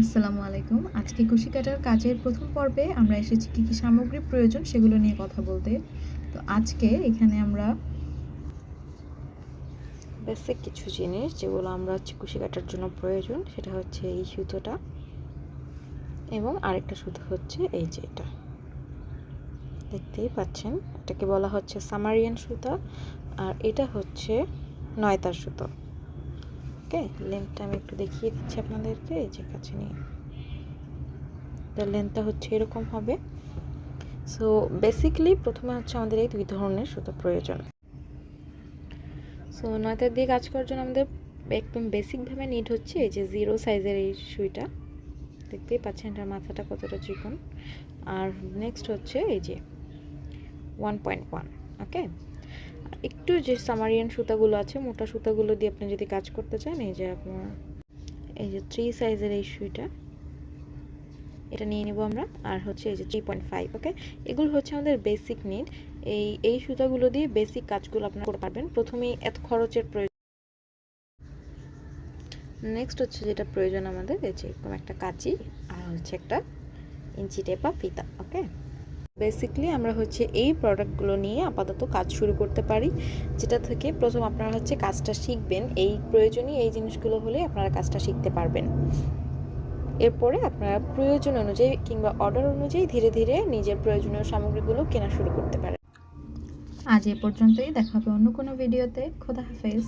আসসালামু আলাইকুম। আজকে কুশি কাটার কাজের প্রথম পর্বে আমরা এসেছি কী কী সামগ্রী প্রয়োজন সেগুলো নিয়ে কথা বলতে। তো আজকে এখানে আমরা বেসিক কিছু জিনিস যেগুলো আমরা হচ্ছে কুশি কাটার জন্য প্রয়োজন, সেটা হচ্ছে এই সুতোটা এবং আরেকটা সুতো হচ্ছে এই যে এটা। দেখতেই পাচ্ছেন, এটাকে বলা হচ্ছে সামারিয়ান সুতা আর এটা হচ্ছে নয়তার সুতো। ওকে লেন্থটা আমি একটু দেখিয়ে দিচ্ছি আপনাদেরকে যে কাছে নিয়ে। তো লেন্থটা হচ্ছে এরকম হবে। সো বেসিকলি প্রথমে হচ্ছে আমাদের এই দুই ধরনের সুতো প্রয়োজন। সো নয়তার দিয়ে কাজ করার জন্য আমাদের একদম বেসিকভাবে নিড হচ্ছে এই যে জিরো সাইজের এই সুইটা। দেখতেই পাচ্ছেন এটার মাথাটা কতটা চিকন। আর নেক্সট হচ্ছে এই যে ওয়ান পয়েন্ট ওয়ান ওকে একটু যে সামারিয়ান সুতাগুলো আছে, মোটা সুতাগুলো দিয়ে আপনি যদি কাজ করতে চান, এই যে আপনার, এই যে থ্রি সাইজের এই সুইটা, এটা নিয়ে নেব আমরা, আর হচ্ছে এই যে থ্রি পয়েন্ট ফাইভ ওকে এগুলো হচ্ছে আমাদের বেসিক নিড এই এই সুতাগুলো দিয়ে বেসিক কাজগুলো আপনারা করতে পারবেন। প্রথমেই এত খরচের প্রয়োজন। নেক্সট হচ্ছে যেটা প্রয়োজন আমাদের, এই যে এরকম একটা কাঁচি, আর হচ্ছে একটা ইঞ্চি টেপ ফিতা ওকে বেসিকলি আমরা হচ্ছে এই প্রোডাক্টগুলো নিয়ে আপাতত কাজ শুরু করতে পারি, যেটা থেকে প্রথম আপনারা হচ্ছে কাজটা শিখবেন। এই প্রয়োজনীয় এই জিনিসগুলো হলে আপনারা কাজটা শিখতে পারবেন। এরপরে আপনারা প্রয়োজন অনুযায়ী কিংবা অর্ডার অনুযায়ী ধীরে ধীরে নিজের প্রয়োজনীয় সামগ্রীগুলো কেনা শুরু করতে পারেন। আজ এ পর্যন্তই। দেখা হবে অন্য কোনো ভিডিওতে খোদা হাফেজ।